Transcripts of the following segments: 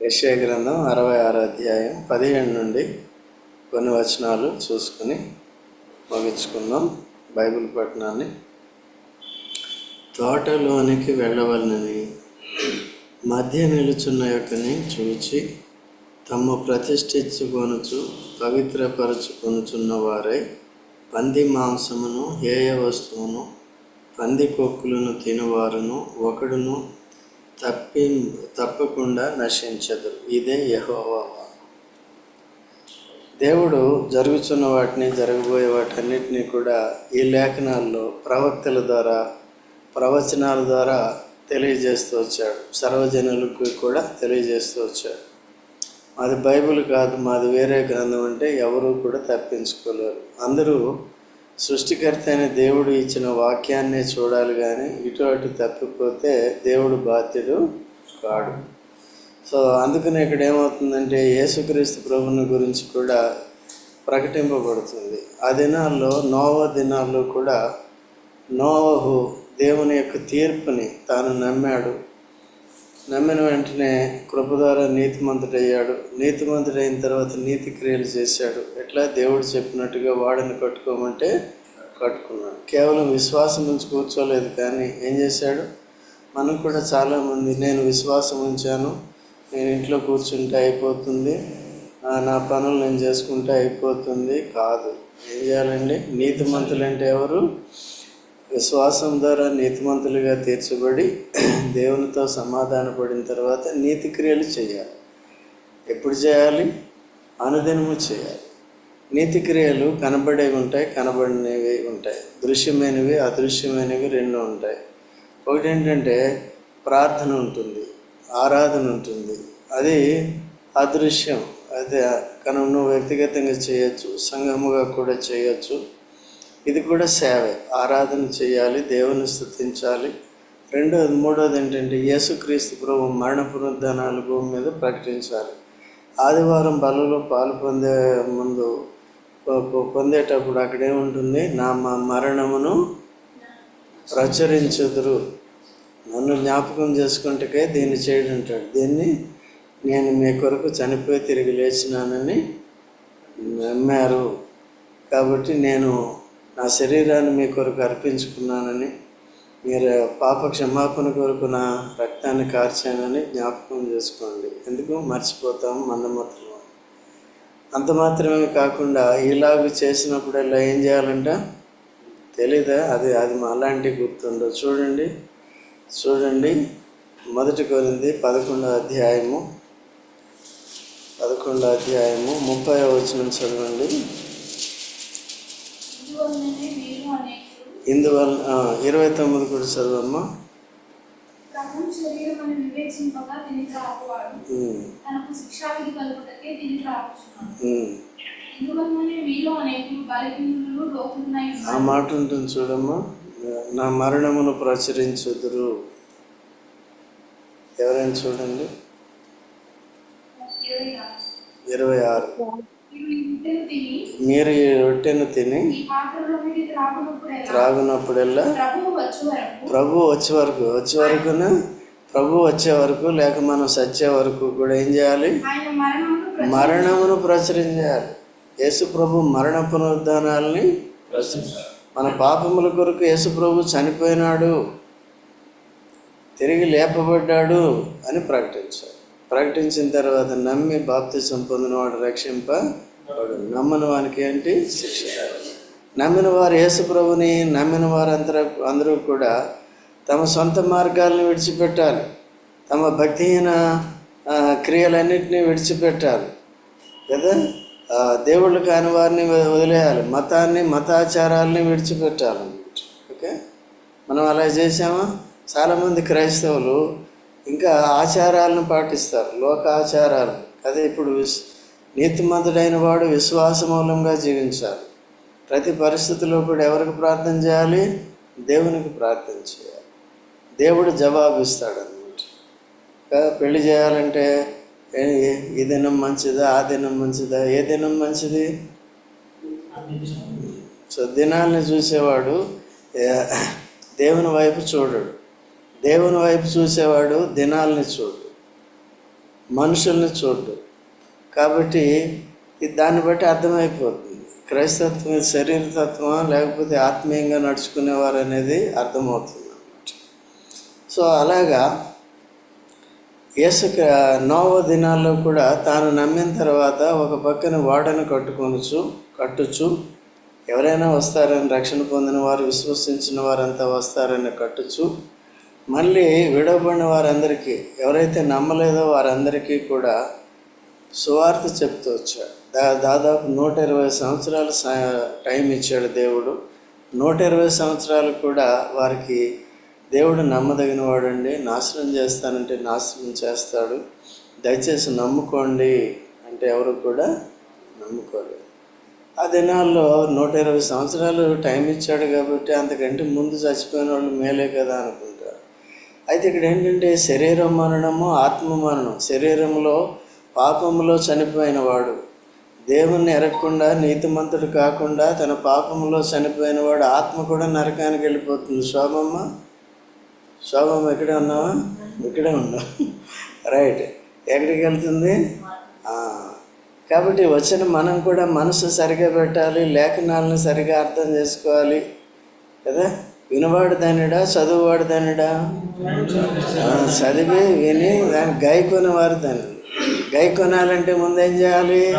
యెషయా గ్రంథం అరవై ఆరో అధ్యాయం పదిహేను నుండి కొన్ని వచనాలు చూసుకుని ముగించుకుందాం బైబిల్ పట్టణాన్ని తోటలోనికి వెళ్ళవలనని మధ్య నిలుచున్న యొక్కని చూచి తమ్ము ప్రతిష్ఠించుకొనుచు పవిత్రపరచుకొనుచున్న వారై పంది మాంసమును హేయ వస్తువును పంది కొక్కులను తినువారును ఒకడును తప్పి తప్పకుండా నశించదు. ఇదే యహోవా దేవుడు జరుగుతున్న వాటిని జరగబోయే వాటన్నిటినీ కూడా ఈ లేఖనాల్లో ప్రవక్తల ద్వారా ప్రవచనాల ద్వారా తెలియజేస్తూ వచ్చాడు. సర్వజనులకు కూడా తెలియజేస్తూ వచ్చాడు. మాది బైబిల్ కాదు మాది వేరే గ్రంథం అంటే ఎవరూ కూడా తప్పించుకోలేరు. అందరూ సృష్టికర్త అయిన దేవుడు ఇచ్చిన వాక్యాన్నే చూడాలి కానీ ఇటు అటు తప్పిపోతే దేవుడు బాధ్యుడు కాడు. సో అందుకని ఇక్కడ ఏమవుతుందంటే యేసుక్రీస్తు ప్రభుని గురించి కూడా ప్రకటింపబడుతుంది. ఆ దినాల్లో నోవ దినాల్లో కూడా నోవహు దేవుని యొక్క తీర్పుని తాను నమ్మాడు. నమ్మిన వెంటనే కృప ద్వారా నీతిమంతుడయ్యాడు. నీతిమంతుడైన తర్వాత నీతి క్రియలు చేశాడు. ఎట్లా? దేవుడు చెప్పినట్టుగా వాడిని కట్టుకోమంటే కట్టుకున్నాడు. కేవలం విశ్వాసం ఉంచి కూర్చోలేదు కానీ ఏం చేశాడు? మనం కూడా చాలామంది నేను విశ్వాసం ఉంచాను. నేను ఇంట్లో కూర్చుంటే అయిపోతుంది. నా పనులు నేను చేసుకుంటే అయిపోతుంది. కాదు. ఏం చేయాలండి? నీతిమంతులు అంటే ఎవరు? విశ్వాసం ద్వారా నీతిమంతులుగా తీర్చబడి దేవునితో సమాధానపడిన తర్వాత నీతి క్రియలు చేయాలి. ఎప్పుడు చేయాలి? అనుదినము చేయాలి. నీతి క్రియలు కనబడేవి ఉంటాయి కనబడినవి ఉంటాయి. దృశ్యమైనవి అదృశ్యమైనవి రెండు ఉంటాయి. ఒకటి ఏంటంటే ప్రార్థన ఉంటుంది ఆరాధన ఉంటుంది. అది అదృశ్యం. అదే కనుక నువ్వు వ్యక్తిగతంగా చేయొచ్చు సంఘముగా కూడా చేయొచ్చు. ఇది కూడా సేవే. ఆరాధన చేయాలి దేవుని స్థుతించాలి. రెండోది మూడోది ఏంటంటే యేసుక్రీస్తు ప్రభు మరణ పునరుద్ధానాలు భూమి మీద ప్రకటించాలి. ఆదివారం బలలో పాలు పొందే ముందు పొందేటప్పుడు అక్కడే ఉంటుంది నా మా మరణమును ప్రచురించుదురు. నన్ను జ్ఞాపకం చేసుకుంటకే దీన్ని చేయడం అంటాడు. దీన్ని నేను మీ కొరకు చనిపోయి తిరిగి లేచినానని నమ్మారు. కాబట్టి నేను నా శరీరాన్ని మీ కొరకు అర్పించుకున్నానని మీరు పాప క్షమాపణ కొరకు నా రక్తాన్ని కార్చానని జ్ఞాపకం చేసుకోండి. ఎందుకు? మర్చిపోతాం మందమతులు అంత మాత్రమే కాకుండా ఇలాగ చేసినప్పుడల్లా ఏం చేయాలంట? తెలీదా? అది అది అలాంటి గుర్తుండదు. చూడండి చూడండి. మొదటి కొరింది పదకొండో అధ్యాయము. పదకొండో అధ్యాయము ముప్పై వచ్చిన చదవండి. ఇందువల్ల ఇరవై తొమ్మిది కూడా చదవమ్మా. ఆ మాట ఉంటుంది చూడమ్మా. నా మరణమును ప్రచురించుదురు. ఎవరైనా చూడండి. ఇరవై ఆరు. మీరు ఈ రొట్టెను తిని త్రాగునప్పుడెల్లా వచ్చే వరకు. ప్రభు వచ్చే వరకు వచ్చే వరకున ప్రభు వచ్చే వరకు లేక మనం సచ్చే వరకు కూడా ఏం చేయాలి? మరణమును ప్రచురించు. మరణమును ప్రచురించాలి. యేసు ప్రభు మరణ పునరుద్ధానాల్ని ప్రచురించాలి. మన పాపముల కొరకు యేసు ప్రభు చనిపోయినాడు తిరిగి లేపబడ్డాడు అని ప్రకటించాలి. ప్రకటించిన తర్వాత నమ్మి బాప్తిసం పొందినవాడు రక్షింపబడు నమ్మని వానికి ఏంటి శిక్ష నమ్మిన వారు యేసు ప్రభుని నమ్మిన వారందరూ అందరూ కూడా తమ సొంత మార్గాలను విడిచిపెట్టాలి. తమ భక్తిహీన క్రియలన్నింటినీ విడిచిపెట్టాలి. కదా? దేవుళ్ళు కాని వారిని వదిలేయాలి. మతాన్ని మతాచారాలని విడిచిపెట్టాలి. ఓకే? మనం అలా చేసామా చాలామంది క్రైస్తవులు ఇంకా ఆచారాలను పాటిస్తారు. లోక ఆచారాలు అదే ఇప్పుడు నీతిమంతుడైన వాడు విశ్వాస మూలంగా జీవించాలి. ప్రతి పరిస్థితిలో కూడా ఎవరికి ప్రార్థన చేయాలి? దేవునికి ప్రార్థన చేయాలి. దేవుడు జవాబు ఇస్తాడు అనమాట పెళ్ళి చేయాలంటే ఈ దినం మంచిదా ఆ దినం మంచిదా ఏ దినం మంచిది? సో దినాల్ని చూసేవాడు దేవుని వైపు చూడడు. దేవుని వైపు చూసేవాడు దినాల్ని చూడు మనుషుల్ని చూడడు. కాబట్టి ఇది దాన్ని బట్టి అర్థమైపోతుంది క్రైస్తత్వం శరీరతత్వం శరీరతత్వమా లేకపోతే ఆత్మీయంగా నడుచుకునేవారు అనేది అర్థమవుతుంది అన్నమాట. సో అలాగా యేసు నోవ దినాల్లో కూడా తాను నమ్మిన తర్వాత ఒక పక్కన వాడను కట్టుకొనచ్చు కట్టుచు ఎవరైనా వస్తారని రక్షణ పొందిన వారు విశ్వసించిన వారంతా వస్తారని కట్టుచు మళ్ళీ విడవబడిన వారందరికీ ఎవరైతే నమ్మలేదో వారందరికీ కూడా సువార్త చెప్తూ వచ్చాడు దా దాదాపు నూట ఇరవై సంవత్సరాలు టైం ఇచ్చాడు దేవుడు. నూట ఇరవై సంవత్సరాలు కూడా వారికి దేవుడు నమ్మదగిన వాడండి. నాశనం చేస్తానంటే నాశనం చేస్తాడు. దయచేసి నమ్ముకోండి అంటే ఎవరు కూడా నమ్ముకోలేదు. ఆ దినాల్లో నూట ఇరవై సంవత్సరాలు టైం ఇచ్చాడు కాబట్టి అంతకంటే ముందు చచ్చిపోయిన వాళ్ళు మేలే కదా అనుకుంటారు. అయితే ఇక్కడ ఏంటంటే శరీర మరణము ఆత్మ మరణం. శరీరంలో పాపములో చనిపోయిన వాడు దేవుణ్ణి ఎరగకుండా నీతిమంతుడు కాకుండా తన పాపములో చనిపోయిన వాడు ఆత్మ కూడా నరకానికి వెళ్ళిపోతుంది. శోభమ్మ? శోభమ్మ ఎక్కడే ఉన్నావా? ఇక్కడే ఉన్నావు. రైట్. ఎక్కడికి వెళ్తుంది? కాబట్టి వచ్చిన మనం కూడా మనసు సరిగా పెట్టాలి లేఖనాలను సరిగా అర్థం చేసుకోవాలి. కదా? వినవాడు దానిడా? చదువువాడు దానిడా? చదివి విని దాన్ని వారు దాన్ని. గై కొనాలంటే ముందు ఏం చేయాలి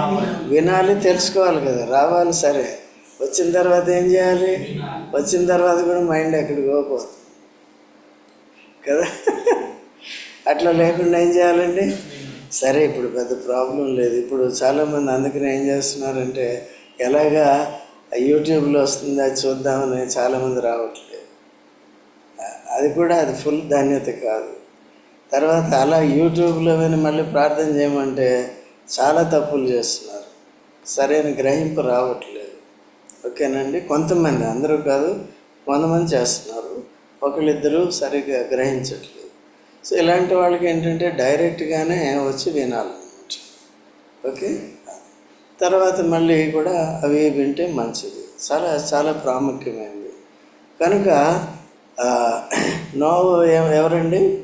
వినాలి తెలుసుకోవాలి కదా. రావాలి సరే. వచ్చిన తర్వాత ఏం చేయాలి? వచ్చిన తర్వాత కూడా మైండ్ ఎక్కడికి పోకపోతుంది కదా? అట్లా లేకుండా ఏం చేయాలండి? సరే ఇప్పుడు పెద్ద ప్రాబ్లం లేదు. ఇప్పుడు చాలామంది అందుకని ఏం చేస్తున్నారంటే ఎలాగా యూట్యూబ్లో వస్తుంది అది చూద్దామని చాలామంది రావట్లేదు. అది కూడా అది ఫుల్ ధాన్యత కాదు. తర్వాత అలా యూట్యూబ్లో విని మళ్ళీ ప్రార్థన చేయమంటే చాలా తప్పులు చేస్తున్నారు. సరైన గ్రహింపు రావట్లేదు. ఓకేనండి? కొంతమంది అందరూ కాదు కొంతమంది చేస్తున్నారు. ఒకళ్ళిద్దరూ సరిగ్గా గ్రహించట్లేదు. సో ఇలాంటి వాళ్ళకి ఏంటంటే డైరెక్ట్గానే వచ్చి వినాలన్నమాట. ఓకే? తర్వాత మళ్ళీ కూడా అవి వింటే మంచిది. చాలా చాలా ప్రాముఖ్యమైనది కనుక నోవు ఎవ- ఎవరండి?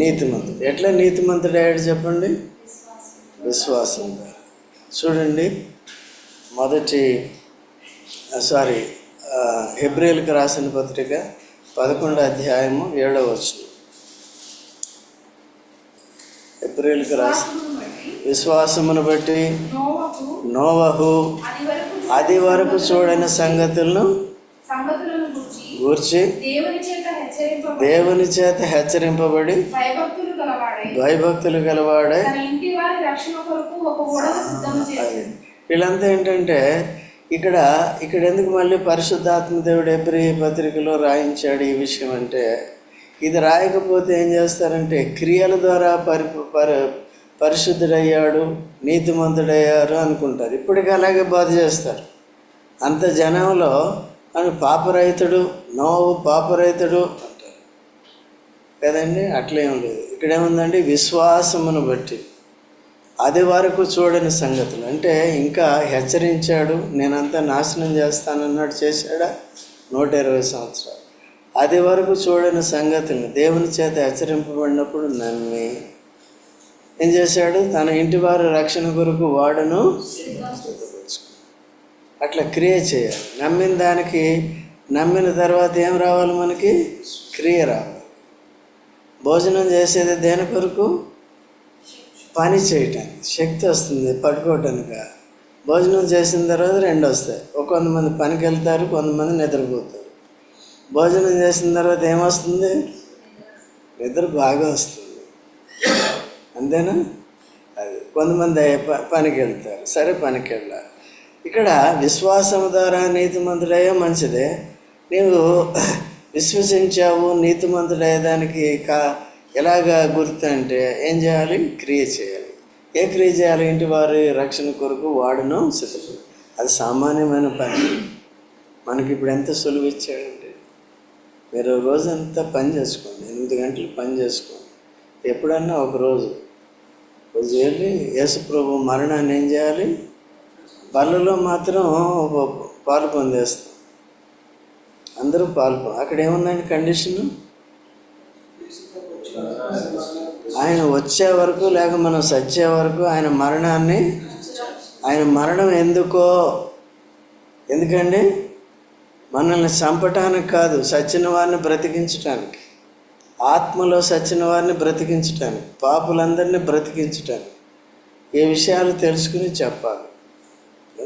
నీతిమంతుడు. ఎట్లా నీతిమంతుడు అయ్యాడు చెప్పండి? విశ్వాసం. చూడండి మొదటి సారీ హెబ్రిల్కి రాసిన పత్రిక పదకొండు అధ్యాయము ఏడవ వచనం. హెబ్రిల్కి రాసి విశ్వాసమును బట్టి నోవహు అది వరకు చూడని సంగతులను గూర్చి దేవుని చేత హెచ్చరింపబడి భయభక్తులు గలవాడై వీళ్ళంతా ఏంటంటే ఇక్కడ ఇక్కడ ఎందుకు మళ్ళీ పరిశుద్ధాత్మ దేవుడు ఎబ్రి పత్రికలో రాయించాడు ఈ విషయం అంటే ఇది రాయకపోతే ఏం చేస్తారంటే క్రియల ద్వారా పరి పరి పరిశుద్ధుడయ్యాడు నీతిమంతుడయ్యారు అనుకుంటారు. ఇప్పటికీ అలాగే బాధ చేస్తారు. అంత జనంలో అని పాపరహితుడు నోవు పాపరహితుడు అంటారు. కదండి? అట్లేం లేదు. ఇక్కడేముందండి విశ్వాసమును బట్టి. అది వరకు చూడని సంగతులు. అంటే ఇంకా హెచ్చరించాడు నేనంతా నాశనం చేస్తానన్నాడు చేశాడా? నూట ఇరవై సంవత్సరాలు. అది వరకు చూడని సంగతులను దేవుని చేత హెచ్చరింపబడినప్పుడు నమ్మి ఏం చేశాడు? తన ఇంటి వారి రక్షణ కొరకు వాడును అట్లా క్రియ చేయాలి. నమ్మిన దానికి నమ్మిన తర్వాత ఏం రావాలి మనకి? క్రియ రావాలి. భోజనం చేసేది దేని కొరకు? పని చేయటానికి. శక్తి వస్తుంది పడుకోవటానికి భోజనం చేసిన తర్వాత రెండు వస్తాయి. కొంతమంది పనికి వెళ్తారు కొంతమంది నిద్రపోతారు. భోజనం చేసిన తర్వాత ఏమొస్తుంది నిద్ర బాగా వస్తుంది. అంతేనా? అది కొంతమంది ప- పనికి వెళ్తారు. సరే పనికి వెళ్ళాలి. ఇక్కడ విశ్వాసం ద్వారా నీతిమంతుడయ్యే మంచిదే నీవు విశ్వసించావు నీతిమంతుడయ్యేదానికి కా ఎలాగా గుర్తు అంటే ఏం చేయాలి? క్రియ చేయాలి. ఏ క్రియ చేయాలి? ఇంటి వారి రక్షణ కొరకు వాడును సిద్ధపడు అది సామాన్యమైన పని. మనకి ఇప్పుడు ఎంత సులువు ఇచ్చాడంటే మీరు రోజంతా పని చేసుకోండి. ఎనిమిది గంటలు పని చేసుకోండి. ఎప్పుడన్నా ఒక రోజు. వెళ్ళి యేసు యేసుప్రభు మరణాన్ని ఏం చేయాలి? పళ్ళలో మాత్రం పాలు పొందేస్తాం. అందరూ పాలు అక్కడ ఏముందండి కండిషను? ఆయన వచ్చే వరకు లేక మనం సచ్చే వరకు ఆయన మరణాన్ని ఆయన మరణం ఎందుకో? ఎందుకండి? మనల్ని చంపటానికి కాదు సచ్చిన వారిని బ్రతికించటానికి. ఆత్మలో సచ్చిన వారిని బ్రతికించటానికి పాపులందరినీ బ్రతికించటానికి. ఏ విషయాలు తెలుసుకుని చెప్పాలి.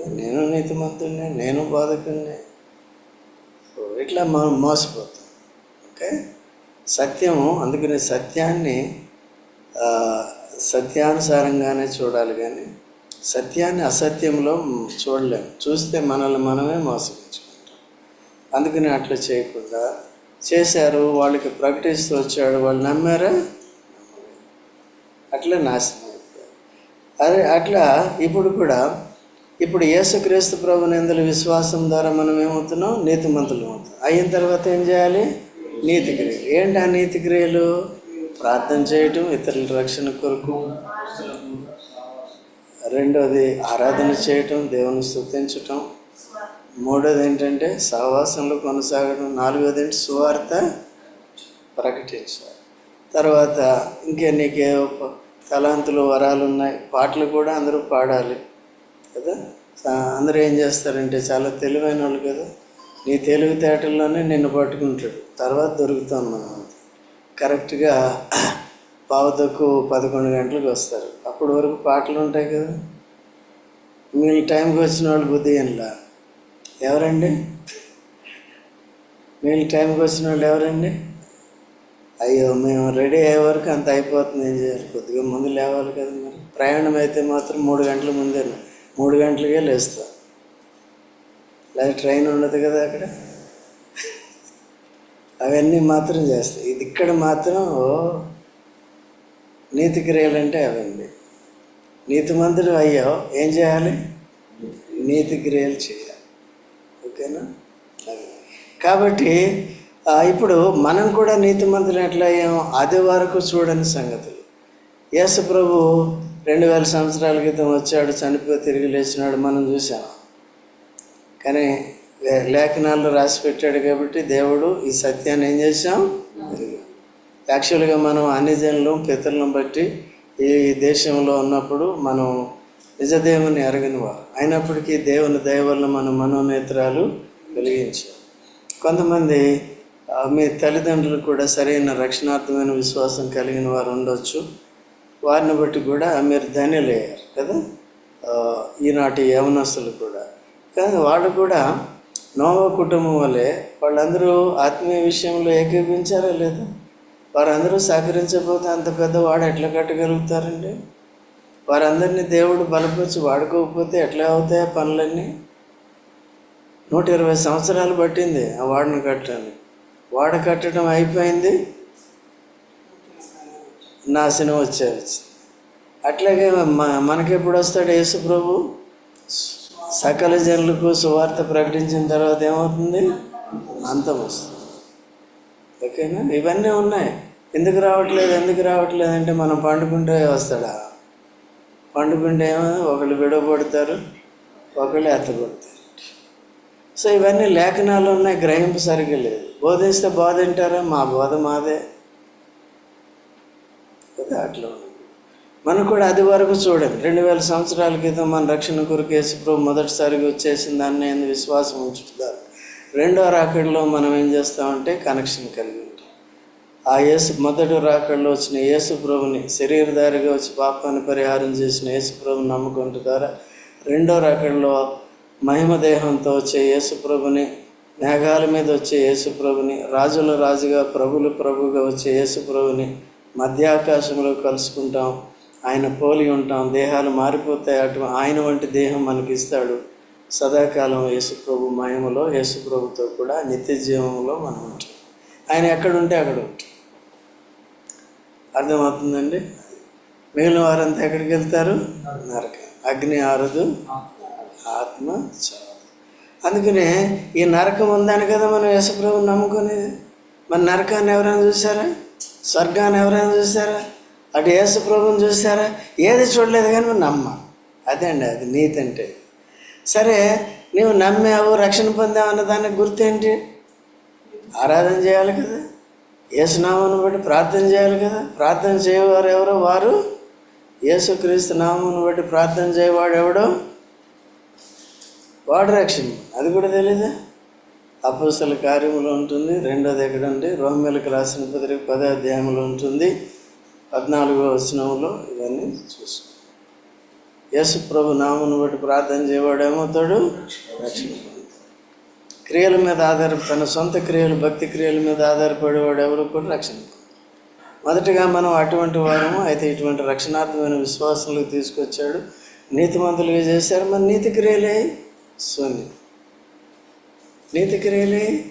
నేను నీతిమంతుడిని నేను బాధకుడిని. ఇట్లా మనం మోసపోతాం. ఓకే? సత్యము అందుకని సత్యాన్ని సత్యానుసారంగానే చూడాలి కానీ సత్యాన్ని అసత్యంలో చూడలేము చూస్తే మనల్ని మనమే మోసగించుకుంటాం. అందుకని అట్లా చేయకుండా చేశారు వాళ్ళకి ప్రకటిస్తూ వచ్చాడు వాళ్ళు నమ్మారా? అట్లా నాశనం అయిపోయారు. అదే అట్లా ఇప్పుడు కూడా ఇప్పుడు యేసుక్రీస్తు ప్రభు నిందల విశ్వాసం ద్వారా మనం ఏమవుతున్నాం? నీతిమంతులు అవుతాం అయిన తర్వాత ఏం చేయాలి? నీతి క్రియలు. ఏంటి ఆ నీతి క్రియలు? ప్రార్థన చేయటం ఇతరుల రక్షణ కొరకు. రెండోది ఆరాధన చేయటం దేవుని స్థుతించటం మూడోది ఏంటంటే సహవాసంలో కొనసాగడం నాలుగోది ఏంటి? సువార్త ప్రకటించాలి. తర్వాత ఇంకా నీకే తలాంతులు వరాలు ఉన్నాయి. పాటలు కూడా అందరూ పాడాలి. కదా? అందరూ ఏం చేస్తారంటే చాలా తెలివైన వాళ్ళు కదా? నీ తెలివితేటల్లోనే నిన్ను పట్టుకుంటాడు. తర్వాత దొరుకుతాం మనం కరెక్ట్గా పావుతకు తక్కువ పదకొండు గంటలకు వస్తారు. అప్పటి వరకు పాటలు ఉంటాయి కదా? మీరు టైంకి వచ్చిన వాళ్ళు బుద్ధి ఎవరండి? మీరు టైంకి వచ్చిన వాళ్ళు ఎవరండి? అయ్యో మేము రెడీ అయ్యే వరకు అంత అయిపోతుంది ఏం చేయాలి? కొద్దిగా ముందు లేవాలి కదా మరి. ప్రయాణం అయితే మాత్రం మూడు గంటల ముందే మూడు గంటలకే లేస్తా. లేదా ట్రైన్ ఉండదు కదా అక్కడ. అవన్నీ మాత్రం చేస్తాయి ఇది ఇక్కడ మాత్రం నీతి క్రియలంటే అవన్నీ. నీతిమంతుడు అయ్యావు ఏం చేయాలి? నీతి క్రియలు చేయాలి. ఓకేనా? కాబట్టి ఇప్పుడు మనం కూడా నీతిమంతులు ఎట్లా అయ్యాం? అది వరకు చూడని సంగతులు. యేసు ప్రభు రెండు వేల సంవత్సరాల క్రితం వచ్చాడు చనిపోయి తిరిగి లేచినాడు మనం చూసాం కానీ లేఖనాల్లో రాసి పెట్టాడు కాబట్టి దేవుడు ఈ సత్యాన్ని ఏం చేశాం? యాక్చువల్గా మనం అన్ని జనులు పితరులను బట్టి ఈ దేశంలో ఉన్నప్పుడు మనం నిజదేవుని ఎరగని వారు అయినప్పటికీ దేవుని దయ వల్ల మన మనోనేత్రాలు వెలిగించాం. కొంతమంది మీ తల్లిదండ్రులు కూడా సరైన రక్షణార్థమైన విశ్వాసం కలిగిన వారు ఉండొచ్చు. వారిని బట్టి కూడా మీరు ధన్యులయ్యారు కదా? ఈనాటి యవనస్తులు కూడా. కానీ వాళ్ళు కూడా నోవ కుటుంబం వల్లే వాళ్ళందరూ ఆత్మీయ విషయంలో ఏకీపించారా లేదా? వారందరూ సహకరించకపోతే అంత పెద్ద వాడు ఎట్లా కట్టగలుగుతారండి? వారందరినీ దేవుడు బలపరిచి వాడుకోకపోతే ఎట్లా అవుతాయి పనులన్నీ? నూట ఇరవై సంవత్సరాలు పట్టింది ఆ వాడిని కట్టడానికి. వాడ కట్టడం అయిపోయింది. నాశనం వచ్చేది అట్లాగే మనకి మనకెప్పుడు వస్తాడు యేసు ప్రభు? సకల జనులకు సువార్త ప్రకటించిన తర్వాత ఏమవుతుంది? అంతం వస్తుంది. ఓకేనా? ఇవన్నీ ఉన్నాయి. ఎందుకు రావట్లేదు? ఎందుకు రావట్లేదు అంటే మనం పండుకుంటే వస్తాడా? పండుకుంటే ఏమో ఒకళ్ళు విడవబడతారు ఒకళ్ళు ఎత్తబడతారు సో ఇవన్నీ లేఖనాలు ఉన్నాయి గ్రహింపు సరిగ్గా లేదు. బోధిస్తే బోధ వింటారా మా బోధ మాదే. కదా అట్లా ఉంది. మనం కూడా అది వరకు చూడండి రెండు వేల సంవత్సరాల క్రితం మన రక్షణ కొరకు యేసుప్రభు మొదటిసారిగా వచ్చేసిన దాన్ని నేను విశ్వాసం ఉంచుతారు రెండో రాకడలో మనం ఏం చేస్తామంటే కనెక్షన్ కలిగి ఉంటాం. ఆ యేసు మొదటి రాకడలో వచ్చిన యేసుప్రభుని శరీరధారిగా వచ్చి పాపాన్ని పరిహారం చేసిన యేసుప్రభుని నమ్ముకుంటు ద్వారా రెండో రాకడలో మహిమ దేహంతో వచ్చే యేసుప్రభుని మేఘాల మీద వచ్చే యేసుప్రభుని రాజుల రాజుగా ప్రభులు ప్రభుగా వచ్చే యేసుప్రభుని మధ్యాకాశంలో కలుసుకుంటాం ఆయన పోలి ఉంటాం దేహాలు మారిపోతాయి అటు ఆయన వంటి దేహం మనకి ఇస్తాడు. సదాకాలం యేసుప్రభు మయములో మహిమలో కూడా నిత్య జీవంలో మనం ఉంటాం. ఆయన ఎక్కడుంటే అక్కడ ఉంటాం. అర్థమవుతుందండి? మిగిలిన వారంతా ఎక్కడికి వెళ్తారు? నరక. అగ్ని ఆరదు. ఆత్మ చావు అందుకనే ఈ నరకం ఉందని కదా మనం యేసుప్రభుని నమ్ముకునేది? మన నరకాన్ని ఎవరైనా చూసారా స్వర్గాన్ని ఎవరైనా చూసారా అటు యేసు ప్రభుని చూసారా ఏది చూడలేదు కానీ మనం నమ్మ. అదే అండి అది నీతి అంటే. సరే నువ్వు నమ్మావు రక్షణ పొందావు అన్న దానికి గుర్తేంటి ఆరాధన చేయాలి కదా. యేసునామాను బట్టి ప్రార్థన చేయాలి కదా. ప్రార్థన చేయవారు ఎవరో? వారు యేసుక్రీస్తు నామమును బట్టి ప్రార్థన చేయవాడు ఎవడో? వాడు రక్షణ అది కూడా తెలీదా? అపోస్తల కార్యములు ఉంటుంది రెండోది ఎక్కడ ఉంది రోమిలకు రాసిన పత్రిక పదే అధ్యాయంలో ఉంటుంది. పద్నాలుగో వచనంలో ఇవన్నీ చూసుకో యేసు ప్రభు నామును బట్టి ప్రార్థన చేయవాడు ఏమవుతాడు? రక్షణ క్రియల మీద ఆధార తన సొంత క్రియలు భక్తి క్రియల మీద ఆధారపడేవాడు ఎవరు కూడా రక్షణ మొదటిగా మొదటగా మనం అటువంటి వారము అయితే ఇటువంటి రక్షణాత్మకమైన విశ్వాసంలోకి తీసుకొచ్చాడు. నీతిమంతులుగా చేశారు. మన నీతి క్రియలే శూన్యం. నీతి క్రియలే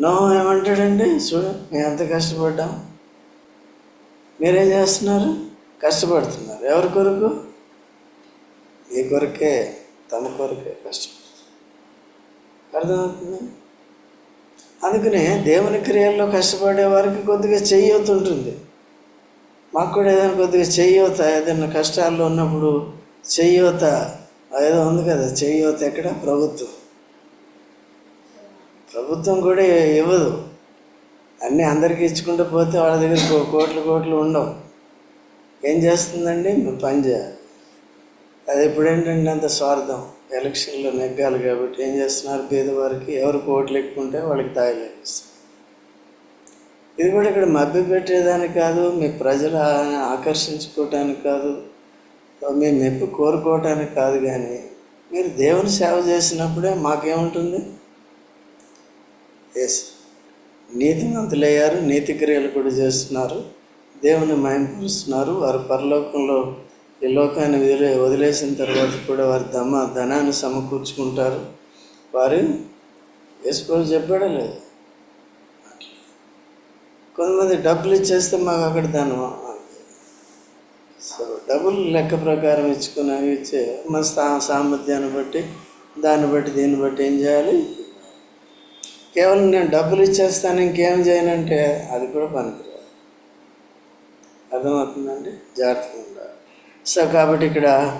నో ఏమంటాడండి? చూడు మేము ఎంత కష్టపడ్డాం. మీరేం చేస్తున్నారు? కష్టపడుతున్నారు. ఎవరి కొరకు? ఈ కొరకే తమ కొరకే కష్టపడుతున్నారు అర్థమవుతుంది? అందుకనే దేవుని క్రియల్లో కష్టపడే వారికి కొద్దిగా చెయ్యొత ఉంటుంది. మాకు కూడా ఏదైనా కొద్దిగా చెయ్యొత ఏదైనా కష్టాల్లో ఉన్నప్పుడు చెయ్యొత ఏదో ఉంది కదా చెయ్యొత ఎక్కడ? ప్రభుత్వం. ప్రభుత్వం కూడా ఇవ్వదు. అన్నీ అందరికీ ఇచ్చుకుంటూ పోతే వాళ్ళ దగ్గర కో- కోట్లు కోట్లు ఉండవు. ఏం చేస్తుందండి? పని చేయాలి. అది ఇప్పుడు ఏంటంటే అంత స్వార్థం. ఎలక్షన్లో నెగ్గాలి కాబట్టి ఏం చేస్తున్నారు? పేదవారికి ఎవరు కోట్లు ఎక్కుంటే వాళ్ళకి తాయిలేపిస్తారు ఇది కూడా ఇక్కడ మభ్య పెట్టేదానికి కాదు మీ ప్రజలు ఆకర్షించుకోవటానికి కాదు మీ మెప్పు కోరుకోవటానికి కాదు కానీ మీరు దేవుని సేవ చేసినప్పుడే మాకేముంటుంది? ఎస్ నీతిమంతులయ్యారు నీతి క్రియలు కూడా చేస్తున్నారు. దేవుని మయంపరుస్తున్నారు వారు పరలోకంలో ఈ లోకాన్ని వదిలే వదిలేసిన తర్వాత కూడా వారి దమ్మ ధనాన్ని సమకూర్చుకుంటారు. వారు వేసుకోవాలి చెప్పాడా లేదు కొంతమంది డబ్బులు ఇచ్చేస్తే మాకు అక్కడ ధనం సో డబ్బులు లెక్క ప్రకారం ఇచ్చుకుని ఇచ్చే మన స్థా సామర్థ్యాన్ని బట్టి దాన్ని బట్టి దీన్ని బట్టి ఏం చేయాలి? కేవలం నేను డబ్బులు ఇచ్చేస్తాను ఇంకేం చేయనంటే అది కూడా పనికిరాదు. అర్థమవుతుందండి? జాగ్రత్తగా ఉండాలి. సో కాబట్టి ఇక్కడ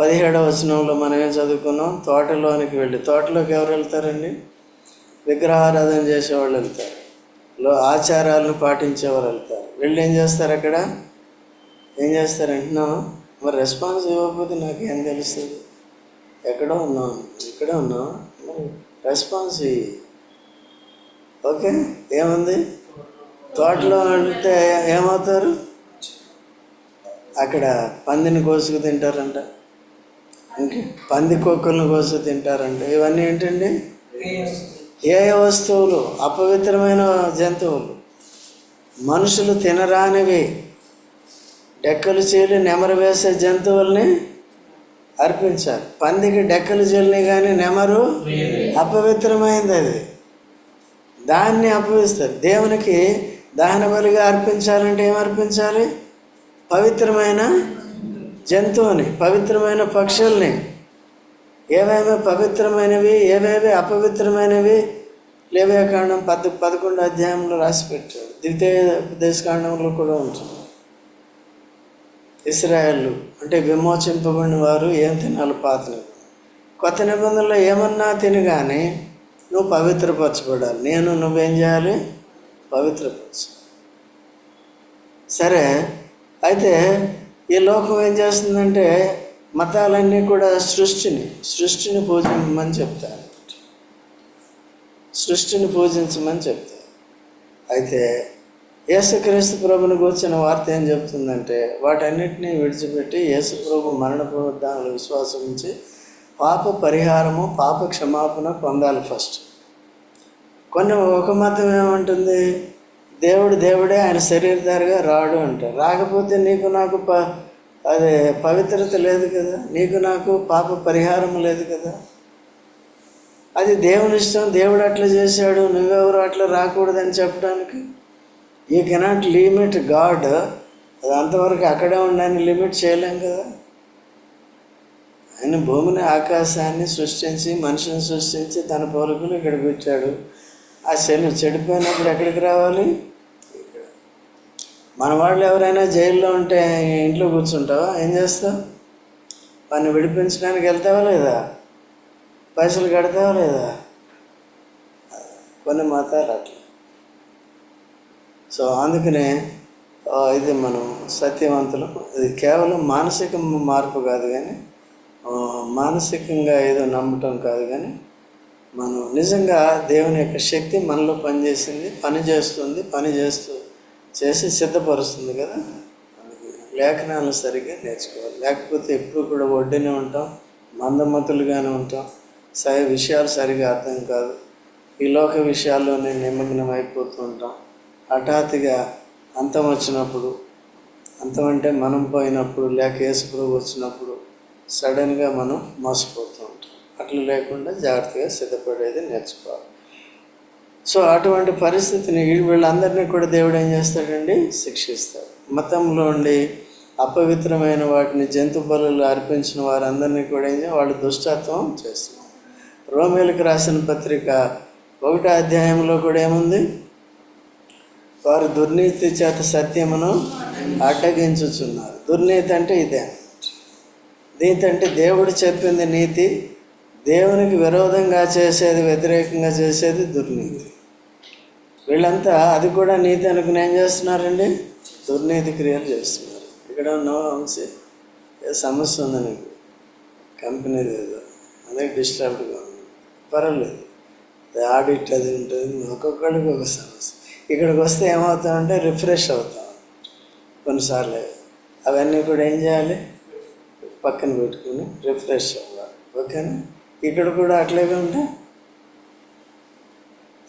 పదిహేడవ వచనంలో మనం ఏం చదువుకున్నాం? తోటలోనికి వెళ్ళి తోటలోకి ఎవరు వెళ్తారండి? విగ్రహారాధన చేసేవాళ్ళు వెళ్తారు. లో ఆచారాలను పాటించేవారు వెళ్తారు. వెళ్ళి ఏం చేస్తారు అక్కడ? ఏం చేస్తారు? అంటున్నాం మరి రెస్పాన్స్ ఇవ్వకపోతే నాకేం తెలుస్తుంది? ఎక్కడో ఉన్నాం. ఇక్కడే ఉన్నాం. మరి రెస్పాన్స్ ఓకే ఏముంది? తోటలో వెళ్తే ఏమవుతారు? అక్కడ పందిని కోసుకు తింటారంట. ఇంకే పంది కుక్కలను కోసుకు తింటారంట. ఇవన్నీ ఏంటండి? ఏ వస్తువులు అపవిత్రమైన జంతువులు. మనుషులు తినరానివి. డెక్కలు చీలి నెమరు వేసే జంతువుల్ని అర్పించాలి పందికి డెక్కలు చీలిని కానీ నెమరు అపవిత్రమైంది అది. దాన్ని అపవిస్తారు. దేవునికి దహన బలిగా అర్పించాలంటే ఏం అర్పించాలి? పవిత్రమైన జంతువుని పవిత్రమైన పక్షుల్ని. ఏవేవి పవిత్రమైనవి ఏవేవి అపవిత్రమైనవి? లేవే కాండం పద్ పదకొండు అధ్యాయంలో రాసి పెట్టాడు ద్వితీయ ఉపదేశకాండంలో కూడా ఉంటుంది. ఇస్రాయళ్ళు అంటే విమోచింపబడిన వారు ఏం తినాలి పాత కొత్త నిబంధనలో ఏమన్నా తిని కానీ నువ్వు పవిత్రపరచబడాలి. నేను నువ్వేం చేయాలి? పవిత్రపరచు. సరే అయితే ఈ లోకం ఏం చేస్తుందంటే మతాలన్నీ కూడా సృష్టిని సృష్టిని పూజించమని చెప్తారు. సృష్టిని పూజించమని చెప్తారు. అయితే యేసుక్రీస్తు ప్రభుని గూర్చిన వార్త ఏం చెప్తుందంటే వాటన్నిటినీ విడిచిపెట్టి యేసు ప్రభు మరణ పునరుద్ధానంలో విశ్వాసం ఉంచి పాప పరిహారము పాప క్షమాపణ పొందాలి ఫస్ట్. కొన్ని ఒక మతం ఏమంటుంది? దేవుడు దేవుడే ఆయన శరీరధారిగా రాడు అంటారు. రాకపోతే నీకు నాకు ప అదే పవిత్రత లేదు కదా? నీకు నాకు పాప పరిహారం లేదు కదా? అది దేవుని ఇష్టం దేవుడు అట్లా చేశాడు నువ్వెవరు అట్లా రాకూడదని చెప్పడానికి? యూ కెనాట్ లిమిట్ గాడ్ అది అంతవరకు అక్కడే ఉండని లిమిట్ చేయలేం కదా. ఆయన భూమిని ఆకాశాన్ని సృష్టించి మనిషిని సృష్టించి తన పౌరుకులు ఇక్కడికి వచ్చాడు. ఆ శని చెడిపోయినప్పుడు ఎక్కడికి రావాలి? ఇక్కడ. మన వాళ్ళు ఎవరైనా జైల్లో ఉంటే ఇంట్లో కూర్చుంటావా? ఏం చేస్తావు? వాడిని విడిపించడానికి వెళ్తావా లేదా? పైసలు కడతావా లేదా? కొన్ని మతాలు అట్లా. సో అందుకనే ఇది మనం సత్యవంతులు. ఇది కేవలం మానసిక మార్పు కాదు కానీ మానసికంగా ఏదో నమ్మటం కాదు కానీ మనం నిజంగా దేవుని యొక్క శక్తి మనలో పనిచేసింది పని చేస్తుంది పని చేస్తూ చేసి సిద్ధపరుస్తుంది కదా. లేఖనాలు సరిగ్గా నేర్చుకోవాలి. లేకపోతే ఎప్పుడు కూడా ఒడ్డునే ఉంటాం మందమతులుగానే ఉంటాం. సరి విషయాలు సరిగా అర్థం కాదు. ఈ లోక విషయాల్లోనే నిమగ్నం అయిపోతూ ఉంటాం. హఠాత్తుగా అంతం వచ్చినప్పుడు అంతం అంటే మనం పోయినప్పుడు లేక యేసుప్రభు వచ్చినప్పుడు సడన్గా మనం మోసపోతూ ఉంటాం. అట్లా లేకుండా జాగ్రత్తగా సిద్ధపడేది నేర్చుకోవాలి. సో అటువంటి పరిస్థితిని వీళ్ళు- వీళ్ళందరినీ కూడా దేవుడు ఏం చేస్తాడండి? శిక్షిస్తాడు. మతంలో ఉండి అపవిత్రమైన వాటిని జంతు బలులు అర్పించిన వారందరినీ కూడా ఏం వాళ్ళు దుష్టత్వం చేస్తున్నారు. రోమేలకు రాసిన పత్రిక ఒకటో అధ్యాయంలో కూడా ఏముంది? వారు దుర్నీతి చేత సత్యమును అడ్డగించుచున్నారు దుర్నీతి అంటే ఇదే. నీతి అంటే దేవుడు చెప్పింది నీతి దేవునికి విరోధంగా చేసేది వ్యతిరేకంగా చేసేది దుర్నీతి. వీళ్ళంతా అది కూడా నీతి అనుకుని ఏం చేస్తున్నారండి? దుర్నీతి క్రియలు చేస్తున్నారు. ఇక్కడ నో వంశీ ఏ సమస్య ఉంది నీకు. కంపెనీది ఏదో. అదే డిస్టర్బ్డ్గా ఉంది. పర్వాలేదు. ఆడిట్ అది ఉంటుంది. ఒక్కొక్కడికి ఒక సమస్య. ఇక్కడికి వస్తే ఏమవుతామంటే రిఫ్రెష్ అవుతాం కొన్నిసార్లు. అవన్నీ కూడా ఏం చేయాలి? పక్కన పెట్టుకుని రిఫ్రెష్ అవ్వాలి. ఓకేనా? ఇక్కడ కూడా అట్లాగే ఉంటే?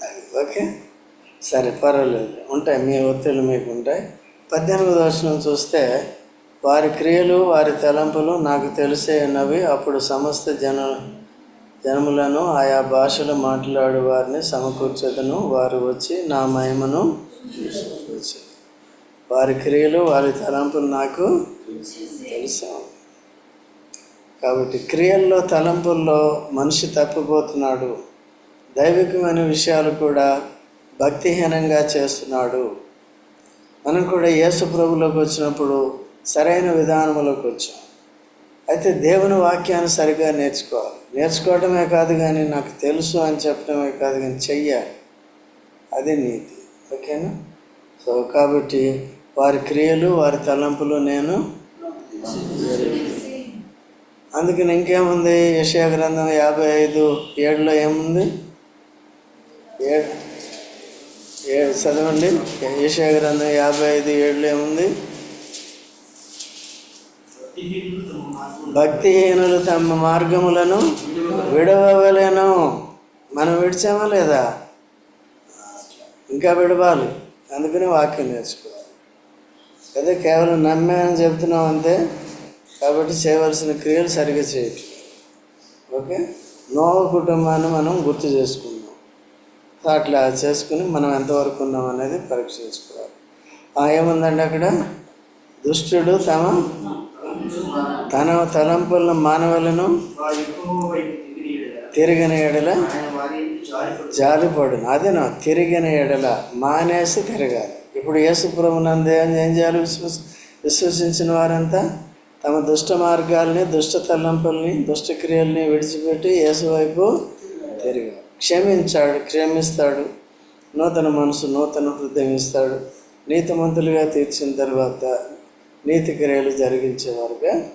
అది ఓకే? సరే పర్వాలేదు. ఉంటాయి. మీ ఒత్తిళ్ళు మీకు ఉంటాయి. పద్దెనిమిది వర్షం చూస్తే వారి క్రియలు వారి తలంపులు నాకు తెలిసే ఉన్నవి అప్పుడు సమస్త జన జనములను ఆయా భాషలు మాట్లాడు వారిని సమకూర్చదను. వారు వచ్చి నా మహిమను వారి క్రియలు వారి తలంపులు నాకు తెలుసా. కాబట్టి క్రియల్లో తలంపుల్లో మనిషి తప్పిపోతున్నాడు. దైవికమైన విషయాలు కూడా భక్తిహీనంగా చేస్తున్నాడు. మనం కూడా యేసు ప్రభులోకి వచ్చినప్పుడు సరైన విధానంలోకి వచ్చాం. అయితే దేవుని వాక్యాన్ని సరిగా నేర్చుకోవాలి. నేర్చుకోవటమే కాదు కానీ నాకు తెలుసు అని చెప్పడమే కాదు కానీ చెయ్యాలి. అది నీతి. ఓకేనా? సో కాబట్టి వారి క్రియలు వారి తలంపులు నేను అందుకని ఇంకేముంది? యశా గ్రంథం యాభై ఐదు ఏడులో ఏముంది? ఏడు ఏడు చదవండి. యశా గ్రంథం యాభై ఐదు ఏడులో ఏముంది? భక్తిహీనులు తమ మార్గములను విడవలేను మనం విడిచామా లేదా? ఇంకా విడవాలి. అందుకని వాక్యం నేర్చుకోవాలి అదే కేవలం నమ్మానని చెప్తున్నాం అంతే. కాబట్టి చేయవలసిన క్రియలు సరిగ్గా చేయట్లేదు ఓకే? నోవ కుటుంబాన్ని మనం గుర్తు చేసుకుందాం. అట్లా చేసుకుని మనం ఎంతవరకు ఉన్నాం అనేది పరీక్ష చేసుకోవాలి. ఏముందండి అక్కడ? దుష్టుడు తమ తన తలంపులను మానవులను ఎడల తిరిగిన ఎడల జాలిపడును అదేనా తిరిగిన ఎడల మానేసి తిరగాలి. ఇప్పుడు యేసుప్రభునందే ఏం చేయాలి? విశ్వస విశ్వసించిన వారంతా తమ దుష్ట మార్గాల్ని దుష్ట తలంపుల్ని దుష్టక్రియల్ని విడిచిపెట్టి యేసు వైపు తిరిగాలి. క్షమించాడు క్షమిస్తాడు. నూతన మనసు నూతన హృదయం ఇస్తాడు. నీతిమంతులుగా తీర్చిన తర్వాత నీతి క్రియలు జరిగించేవారుగా.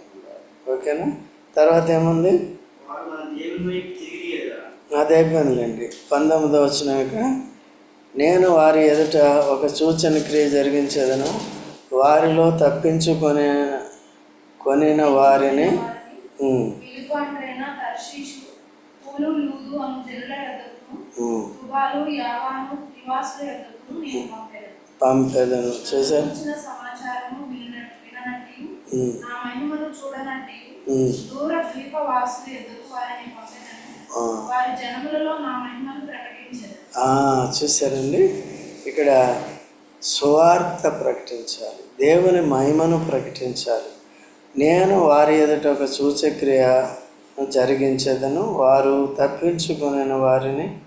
ఓకేనా? తర్వాత ఏముంది? అదే అయిపోయిందిలేండి పంతొమ్మిదో వచ్చిన నేను వారి ఎదుట ఒక సూచన క్రియ జరిగించేదను. వారిలో తప్పించుకొనే కొనిన వారిని పంపేదను. చూసారు నా మహిమను చూడనట్టి ఉమ్, దూర ద్వీప వాసుల ఎదురు వారిని పంపెదను ఆ. వారి జనములలో నా మహిమను ప్రకటించదు. ఆ, చూసారండి ఇక్కడ సువార్త ప్రకటించాలి. దేవుని మహిమను ప్రకటించాలి. నేను వారి ఎదుట ఒక సూచక్రియ జరిగించేదను. వారు తప్పించుకొనిన వారిని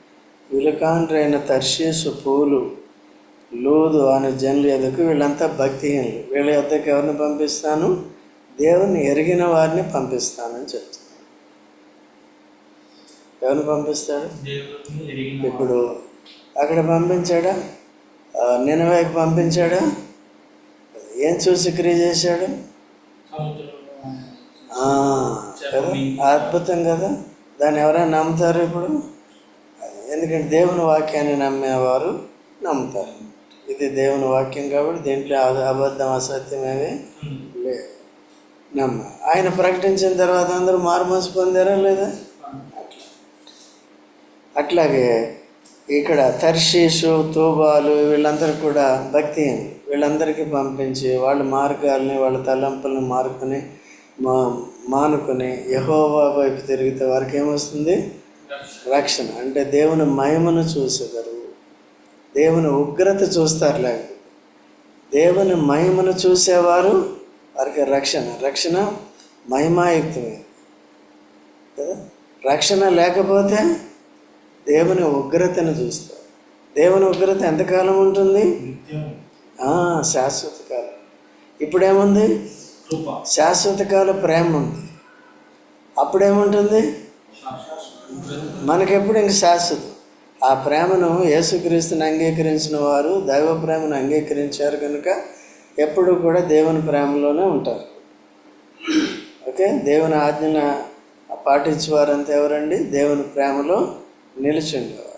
విలుకాండ్రైన తర్షీసు పూలు లూదు అనే జనుల ఎదుకు వీళ్ళంతా భక్తిహీనులు. వీళ్ళ యొద్దకు ఎవరిని పంపిస్తాను? దేవుని ఎరిగిన వారిని పంపిస్తానని చెప్తున్నాను ఎవరిని పంపిస్తాడు? ఇప్పుడు అక్కడ పంపించాడా? నినవేకి పంపించాడు? ఏం చూసి క్రియ చేశాడు? అద్భుతం కదా? దాన్ని ఎవరైనా నమ్ముతారు ఇప్పుడు? ఎందుకంటే దేవుని వాక్యాన్ని నమ్మేవారు నమ్ముతారు. ఇది దేవుని వాక్యం కాబట్టి దీంట్లో అబ- అబద్ధం అసత్యమేమి లేదు. నమ్మ. ఆయన ప్రకటించిన తర్వాత అందరూ మారుమనసు పొందారా లేదా? అట్లా. అట్లాగే ఇక్కడ తర్షీషు తూబాలు వీళ్ళందరూ కూడా భక్తి వీళ్ళందరికీ పంపించి వాళ్ళ మార్గాల్ని వాళ్ళ తలంపుల్ని మారుకొని మా మానుకొని యహోవా వైపు తిరిగితే వారికి ఏమొస్తుంది? రక్షణ. అంటే దేవుని మహిమను చూసేదారు దేవుని ఉగ్రత చూస్తారు లేకపోతే దేవుని మహిమను చూసేవారు వారికి రక్షణ రక్షణ మహిమాయుక్తమే. కదా? రక్షణ లేకపోతే దేవుని ఉగ్రతను చూస్తారు. దేవుని ఉగ్రత ఎంతకాలం ఉంటుంది? శాశ్వత కాలం. ఇప్పుడేముంది? శాశ్వత కాల ప్రేమ ఉంది. అప్పుడేముంటుంది? మనకెప్పుడు ఇంక శాశ్వతం. ఆ ప్రేమను యేసుక్రీస్తుని అంగీకరించిన వారు దైవ ప్రేమను అంగీకరించారు కనుక ఎప్పుడు కూడా దేవుని ప్రేమలోనే ఉంటారు. ఓకే? దేవుని ఆజ్ఞను పాటించే వారంతా ఎవరండి? దేవుని ప్రేమలో నిలిచిండేవారు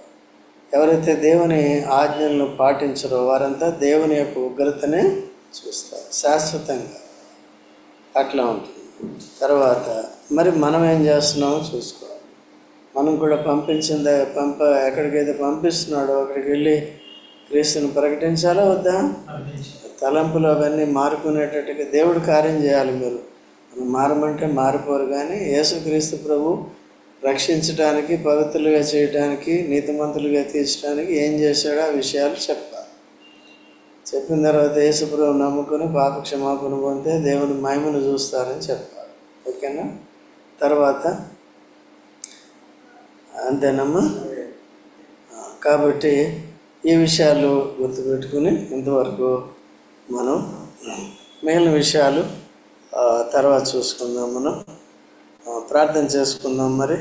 ఎవరైతే దేవుని ఆజ్ఞలను పాటించరో వారంతా దేవుని యొక్క ఉగ్రతనే చూస్తారు. శాశ్వతంగా అట్లా ఉంటుంది. తర్వాత మరి మనం ఏం చేస్తున్నామో చూసుకోవాలి. మనం కూడా పంపించిన ద- పంప ఎక్కడికైతే పంపిస్తున్నాడో అక్కడికి వెళ్ళి క్రీస్తుని ప్రకటించాలా వద్దా? తలంపులు అవన్నీ మారుకునేటట్టుగా దేవుడు కార్యం చేయాలి మీరు. మనం మారమంటే మారిపోరు కానీ యేసుక్రీస్తు ప్రభు రక్షించడానికి పవిత్రులుగా చేయడానికి నీతిమంతులుగా తీర్చడానికి ఏం చేశాడో ఆ విషయాలు చెప్పాలి. చెప్పిన తర్వాత యేసుప్రభు నమ్ముకొని పాప క్షమాపణ పొందితే దేవుని మహిమను చూస్తారని చెప్పాలి. ఓకేనా? తర్వాత అంతేనమ్మా? కాబట్టి ఈ విషయాలు గుర్తుపెట్టుకుని ఇంతవరకు మనం మిగిలిన విషయాలు తర్వాత చూసుకుందాం మనం. ప్రార్థన చేసుకుందాం మరి.